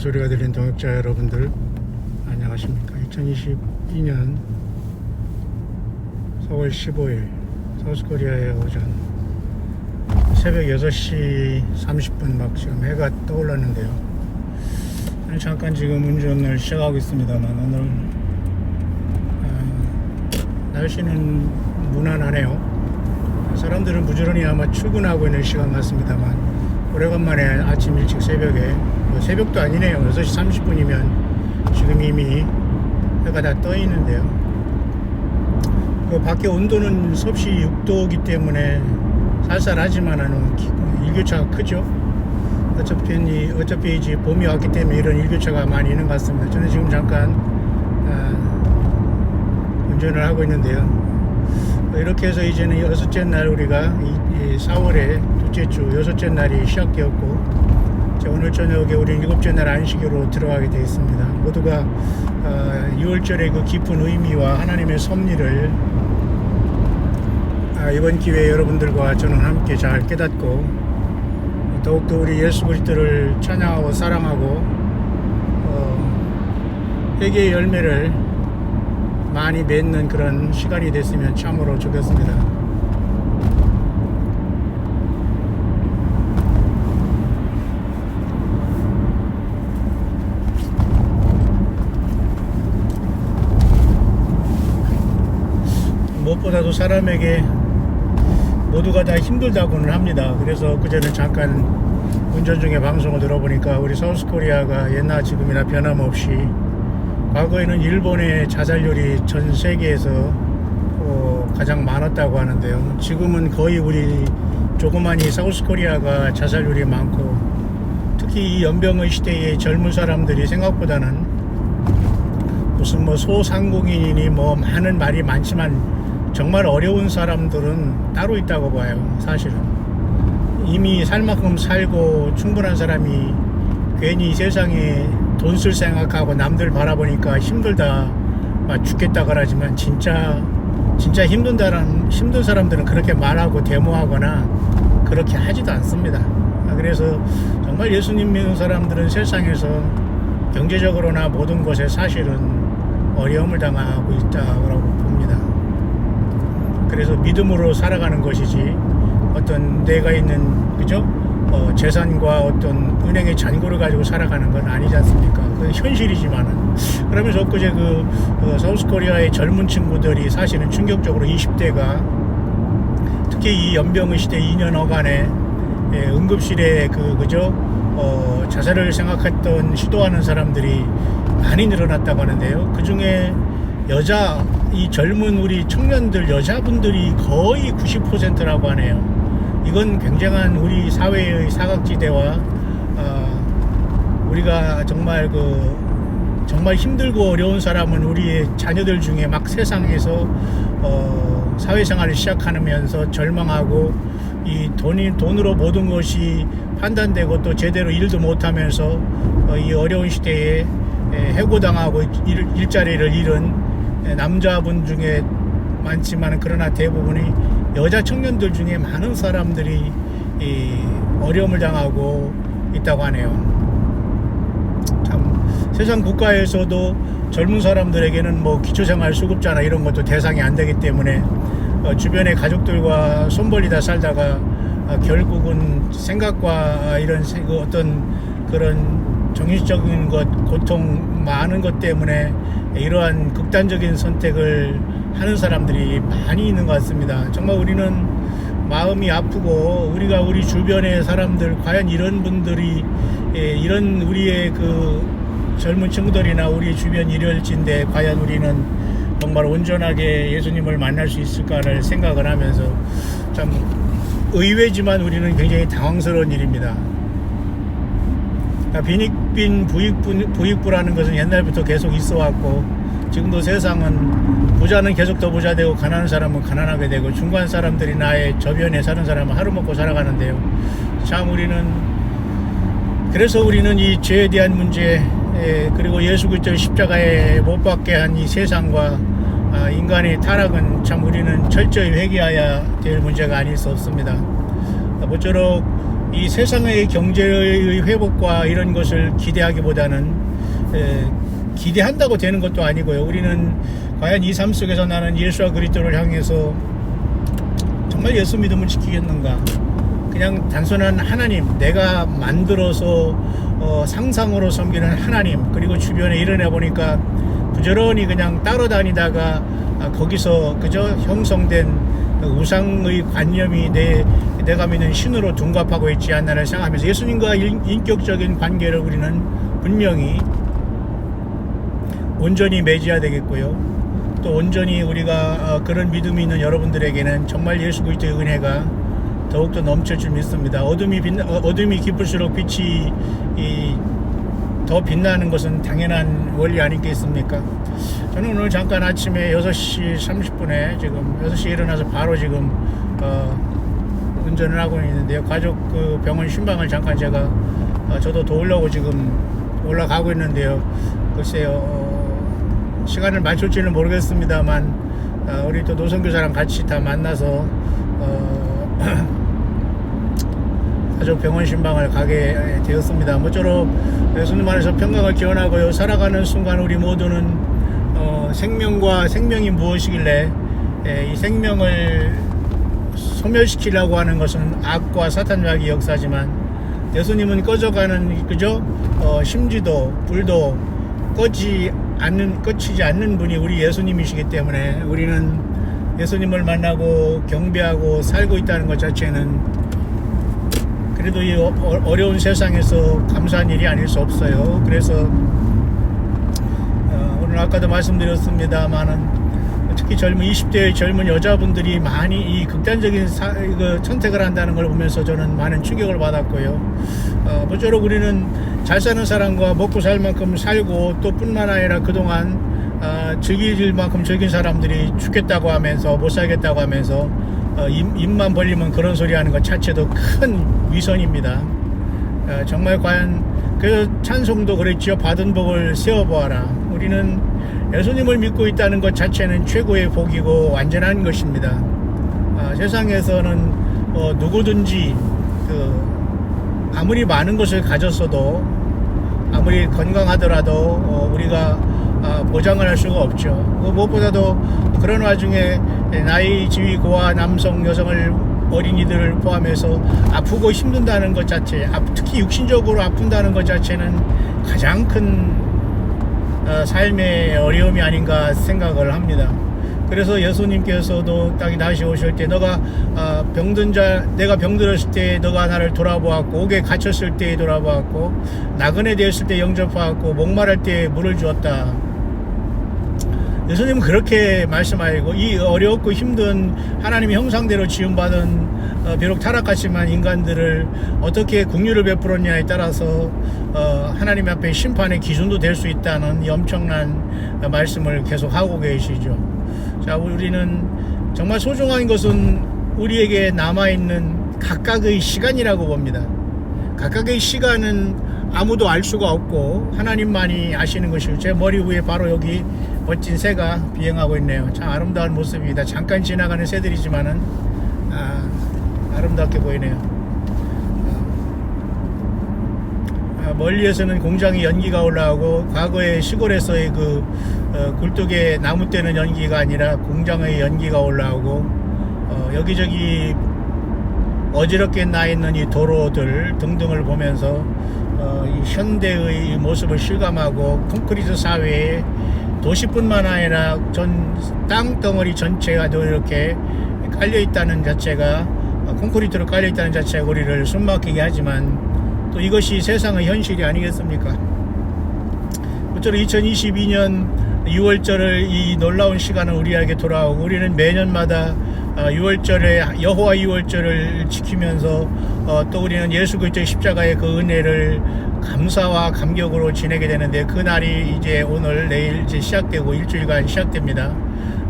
소리가 들린 동역자 여러분들 안녕하십니까? 2022년 4월 15일 사우스코리아의 오전 새벽 6시 30분 막 지금 해가 떠올랐는데요. 잠깐 지금 운전을 시작하고 있습니다만 오늘 아, 날씨는 무난하네요. 사람들은 부지런히 아마 출근하고 있는 시간 같습니다만 오래간만에 아침 일찍 새벽에. 뭐 새벽도 아니네요. 6시 30분이면 지금 이미 해가 다 떠 있는데요. 그 밖에 온도는 섭씨 6도이기 때문에 쌀쌀하지만은 일교차가 크죠. 어차피 이- 어차피 이제 봄이 왔기 때문에 이런 일교차가 많이 있는 것 같습니다. 저는 지금 잠깐 아, 운전을 하고 있는데요. 이렇게 해서 이제는 여섯째 날 우리가 이, 4월에 둘째 주 여섯째 날이 시작되었고 오늘 저녁에 우리 일곱째 날 안식으로 들어가게 되어 있습니다. 모두가 어, 6월절의 그 깊은 의미와 하나님의 섭리를 아, 이번 기회에 여러분들과 저는 함께 잘 깨닫고 더욱더 우리 예수 그리스도를 찬양하고 사랑하고 어, 회개의 열매를 많이 맺는 그런 시간이 됐으면 참으로 좋겠습니다. 무엇보다도 사람에게 모두가 다 힘들다고는 합니다. 그래서 그전에 잠깐 운전 중에 방송을 들어보니까 우리 사우스코리아가 옛날 지금이나 변함없이 과거에는 일본의 자살률이 전 세계에서 어, 가장 많았다고 하는데요. 지금은 거의 우리 조그마니 사우스 코리아가 자살률이 많고 특히 이 연병의 시대의 젊은 사람들이 생각보다는 무슨 뭐 소상공인이니 뭐 많은 말이 많지만 정말 어려운 사람들은 따로 있다고 봐요. 사실은 이미 살 만큼 살고 충분한 사람이 괜히 세상에 돈 쓸 생각하고 남들 바라보니까 힘들다 막 죽겠다 그러지만 진짜 진짜 힘든다는 힘든 사람들은 그렇게 말하고 데모하거나 그렇게 하지도 않습니다. 아, 그래서 정말 예수님 믿는 사람들은 세상에서 경제적으로나 모든 것에 사실은 어려움을 당하고 있다고. 그래서 믿음으로 살아가는 것이지 어떤 내가 있는 그죠? 어, 재산과 어떤 은행의 잔고를 가지고 살아가는 건 아니지 않습니까? 그 현실이지만은 그러면서 엊그제 그 어, 사우스코리아의 젊은 친구들이 사실은 충격적으로 20대가 특히 이 연병의 시대 2년 어간에 예, 응급실에 그 그죠? 어, 자살을 생각했던 시도하는 사람들이 많이 늘어났다고 하는데요. 그 중에 여자 이 젊은 우리 청년들 여자분들이 거의 90%라고 하네요. 이건 굉장한 우리 사회의 사각지대와 어, 우리가 정말 그 정말 힘들고 어려운 사람은 우리의 자녀들 중에 막 세상에서 어, 사회생활을 시작하면서 절망하고 이 돈이 돈으로 모든 것이 판단되고 또 제대로 일도 못하면서 어, 이 어려운 시대에 에, 해고당하고 일, 일자리를 잃은 에, 남자분 중에 많지만 그러나 대부분이 여자 청년들 중에 많은 사람들이 이 어려움을 당하고 있다고 하네요. 참 세상 국가에서도 젊은 사람들에게는 뭐 기초생활 수급자나 이런 것도 대상이 안 되기 때문에 어, 주변의 가족들과 손벌리다 살다가 어, 결국은 생각과 이런 세- 그 어떤 그런 정신적인 것, 고통 많은 것 때문에 이러한 극단적인 선택을 하는 사람들이 많이 있는 것 같습니다. 정말 우리는 마음이 아프고 우리가 우리 주변의 사람들 과연 이런 분들이 예, 이런 우리의 그 젊은 친구들이나 우리 주변 일혈지인데 과연 우리는 정말 온전하게 예수님을 만날 수 있을까를 생각을 하면서 참 의외지만 우리는 굉장히 당황스러운 일입니다. 그러니까 빈익빈 부익부, 부익부라는 것은 옛날부터 계속 있어 왔고 지금도 세상은 부자는 계속 더 부자 되고 가난한 사람은 가난하게 되고 중간 사람들이 나의 저변에 사는 사람은 하루 먹고 살아가는데요. 참 우리는 그래서 우리는 이 죄에 대한 문제 에, 그리고 예수 그리스도의 십자가에 못 박게 한 이 세상과 아, 인간의 타락은 참 우리는 철저히 회개해야 될 문제가 아닐 수 없습니다. 아, 모쪼록 이 세상의 경제의 회복과 이런 것을 기대하기보다는 에, 기대한다고 되는 것도 아니고요. 우리는 과연 이 삶 속에서 나는 예수와 그리스도를 향해서 정말 예수 믿음을 지키겠는가? 그냥 단순한 하나님, 내가 만들어서 어, 상상으로 섬기는 하나님, 그리고 주변에 일어나 보니까 부지런히 그냥 따라다니다가 아, 거기서 그저 형성된 그 우상의 관념이 내, 내가 믿는 신으로 둔갑하고 있지 않나를 생각하면서 예수님과 인- 인격적인 관계를 우리는 분명히 온전히 맺어야 되겠고요. 또 온전히 우리가 어, 그런 믿음이 있는 여러분들에게는 정말 예수 그리스도의 은혜가 더욱더 넘칠 줄 믿습니다. 어둠이 빛나, 어, 어둠이 깊을수록 빛이 이, 더 빛나는 것은 당연한 원리 아니겠습니까? 저는 오늘 잠깐 아침에 6시 30분에 지금 6시에 일어나서 바로 지금 어, 운전을 하고 있는데요. 가족 그 병원 신방을 잠깐 제가 어, 저도 도우려고 지금 올라가고 있는데요. 글쎄요. 어, 시간을 맞출지는 모르겠습니다만 어, 우리 또 노선교사랑 같이 다 만나서 어, 가족 병원 신방을 가게 되었습니다. 모쪼록 예수님 안에서 평강을 기원하고요. 살아가는 순간 우리 모두는 어, 생명과 생명이 무엇이길래 에, 이 생명을 소멸시키려고 하는 것은 악과 사탄적인 역사지만 예수님은 꺼져가는 그죠 어, 심지도 불도 꺼지 않는 꺼치지 않는 분이 우리 예수님이시기 때문에 우리는 예수님을 만나고 경배하고 살고 있다는 것 자체는 그래도 이 어- 어려운 세상에서 감사한 일이 아닐 수 없어요. 그래서 어, 오늘 아까도 말씀드렸습니다만은 특히 젊은 20대의 젊은 여자분들이 많이 이 극단적인 사, 그 선택을 한다는 걸 보면서 저는 많은 충격을 받았고요. 어, 모쪼록 우리는 잘 사는 사람과 먹고 살 만큼 살고 또 뿐만 아니라 그동안 어, 즐길 만큼 즐긴 사람들이 죽겠다고 하면서 못 살겠다고 하면서 어, 입, 입만 벌리면 그런 소리 하는 것 자체도 큰 위선입니다. 어, 정말 과연 그 찬송도 그랬지요. 받은 복을 세워보아라. 우리는 예수님을 믿고 있다는 것 자체는 최고의 복이고 완전한 것입니다. 아, 세상에서는 어, 누구든지 그 아무리 많은 것을 가졌어도 아무리 건강하더라도 어, 우리가 아, 보장을 할 수가 없죠. 그 무엇보다도 그런 와중에 나이 지위 고와 남성 여성을 어린이들을 포함해서 아프고 힘든다는 것 자체, 아, 특히 육신적으로 아픈다는 것 자체는 가장 큰 어, 삶의 어려움이 아닌가 생각을 합니다. 그래서 예수님께서도 딱 다시 오실 때 너가 아, 병든 자 내가 병들었을 때 너가 나를 돌아보았고 옥에 갇혔을 때 돌아보았고 나그네 되었을 때 영접하았고 목마를 때 물을 주었다. 예수님은 그렇게 말씀하시고 이 어렵고 힘든 하나님의 형상대로 지음받은 어, 비록 타락하지만 인간들을 어떻게 국류를 베풀었냐에 따라서 어, 하나님 앞에 심판의 기준도 될 수 있다는 이 엄청난 어, 말씀을 계속 하고 계시죠. 자, 우리는 정말 소중한 것은 우리에게 남아 있는 각각의 시간이라고 봅니다. 각각의 시간은 아무도 알 수가 없고 하나님만이 아시는 것이고 제 머리 위에 바로 여기 멋진 새가 비행하고 있네요. 참 아름다운 모습입니다. 잠깐 지나가는 새들이지만은 아, 아름답게 보이네요. 아, 멀리에서는 공장의 연기가 올라오고 과거의 시골에서의 그 어, 굴뚝에 나무 떼는 연기가 아니라 공장의 연기가 올라오고 어, 여기저기 어지럽게 나 있는 이 도로들 등등을 보면서 어, 이 현대의 모습을 실감하고 콘크리트 사회에 도시뿐만 아니라 전 땅덩어리 전체가 도 이렇게 깔려 있다는 자체가 어, 콘크리트로 깔려 있다는 자체가 우리를 숨막히게 하지만 또 이것이 세상의 현실이 아니겠습니까? 모쪼록 2022년 6월절을 이 놀라운 시간을 우리에게 돌아오고 우리는 매년마다 6월절에 여호와 6월절을 지키면서 어, 또 우리는 예수 그리스도의 십자가의 그 은혜를 감사와 감격으로 지내게 되는데 그 날이 이제 오늘 내일 이제 시작되고 일주일간 시작됩니다.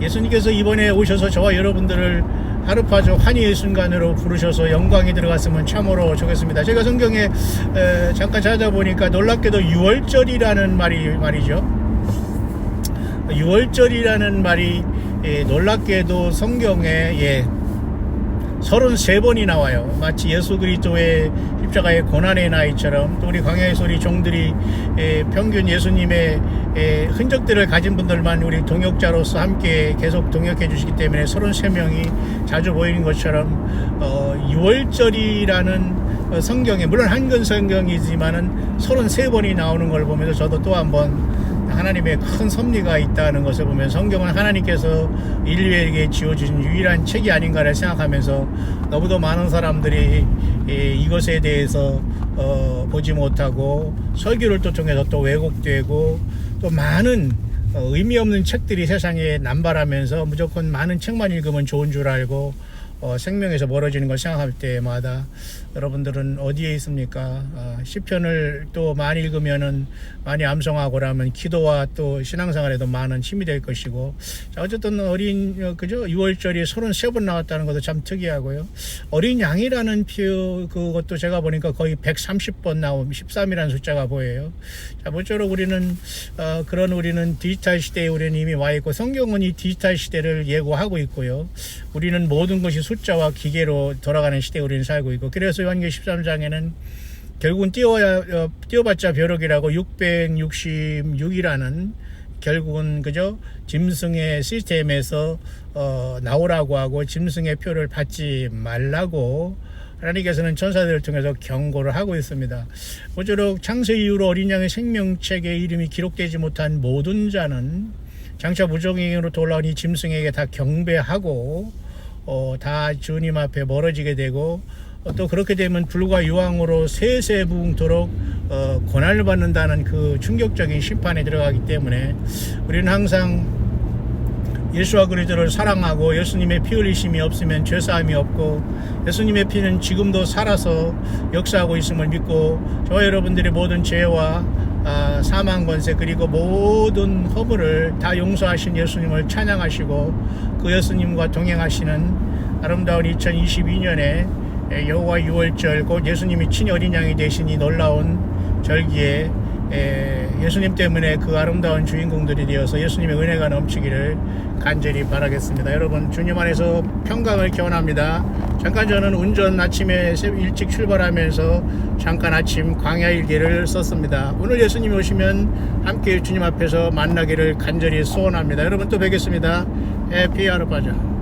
예수님께서 이번에 오셔서 저와 여러분들을 하루파주 환희의 순간으로 부르셔서 영광이 들어갔으면 참으로 좋겠습니다. 제가 성경에 에, 잠깐 찾아보니까 놀랍게도 6월절이라는 말이 말이죠. 6월절이라는 말이 예, 놀랍게도 성경에 예, 33번이 나와요. 마치 예수 그리스도의 십자가의 고난의 나이처럼 또 우리 광야의 소리 종들이 에, 평균 예수님의 에, 흔적들을 가진 분들만 우리 동역자로서 함께 계속 동역해 주시기 때문에 33명이 자주 보이는 것처럼 어, 6월절이라는 어, 성경에 물론 한글 성경이지만은 33번이 나오는 걸 보면서 저도 또 한번 하나님의 큰 섭리가 있다는 것을 보면 성경은 하나님께서 인류에게 지어주신 유일한 책이 아닌가를 생각하면서 너무도 많은 사람들이 예, 이것에 대해서 어, 보지 못하고 설교를 또 통해서 또 왜곡되고 또 많은 어, 의미 없는 책들이 세상에 남발하면서 무조건 많은 책만 읽으면 좋은 줄 알고 어, 생명에서 멀어지는 걸 생각할 때마다 여러분들은 어디에 있습니까? 어, 시편을 또 많이 읽으면은 많이 암송하고 그러면 기도와 또 신앙생활에도 많은 힘이 될 것이고 자, 어쨌든 어린 어, 그죠 6월절이 33번 나왔다는 것도 참 특이하고요. 어린 양이라는 표 그것도 제가 보니까 거의 130번 나옴 13이라는 숫자가 보여요. 자, 모쪼록 우리는 어, 그런 우리는 디지털 시대에 우리는 이미 와 있고 성경은 이 디지털 시대를 예고하고 있고요. 우리는 모든 것이 숫자와 기계로 돌아가는 시대에 우리는 살고 있고 그래서 요한계 13장에는 결국은 띄워야 어, 띄워봤자 벼룩이라고 666이라는 결국은 그죠 짐승의 시스템에서 어, 나오라고 하고 짐승의 표를 받지 말라고 하나님께서는 천사들을 통해서 경고를 하고 있습니다. 모쪼록 창세 이후로 어린 양의 생명책에 이름이 기록되지 못한 모든 자는 장차 무정행으로 돌아온 이 짐승에게 다 경배하고 어, 다 주님 앞에 멀어지게 되고 어, 또 그렇게 되면 불과 유황으로 세세 부응토록 어, 고난을 받는다는 그 충격적인 심판에 들어가기 때문에 우리는 항상 예수와 그리스도를 사랑하고 예수님의 피 흘리심이 없으면 죄 사함이 없고 예수님의 피는 지금도 살아서 역사하고 있음을 믿고 저와 여러분들의 모든 죄와 아, 사망 권세 그리고 모든 허물을 다 용서하신 예수님을 찬양하시고 그 예수님과 동행하시는 아름다운 2022년에 여호와 6월절 곧 예수님이 친히 어린 양이 되신 이 놀라운 절기에 에, 예수님 때문에 그 아름다운 주인공들이 되어서 예수님의 은혜가 넘치기를 간절히 바라겠습니다. 여러분 주님 안에서 평강을 기원합니다. 잠깐 저는 운전 아침에 일찍 출발하면서 잠깐 아침 광야 일기를 썼습니다. 오늘 예수님이 오시면 함께 주님 앞에서 만나기를 간절히 소원합니다. 여러분 또 뵙겠습니다. 해피 하루바자.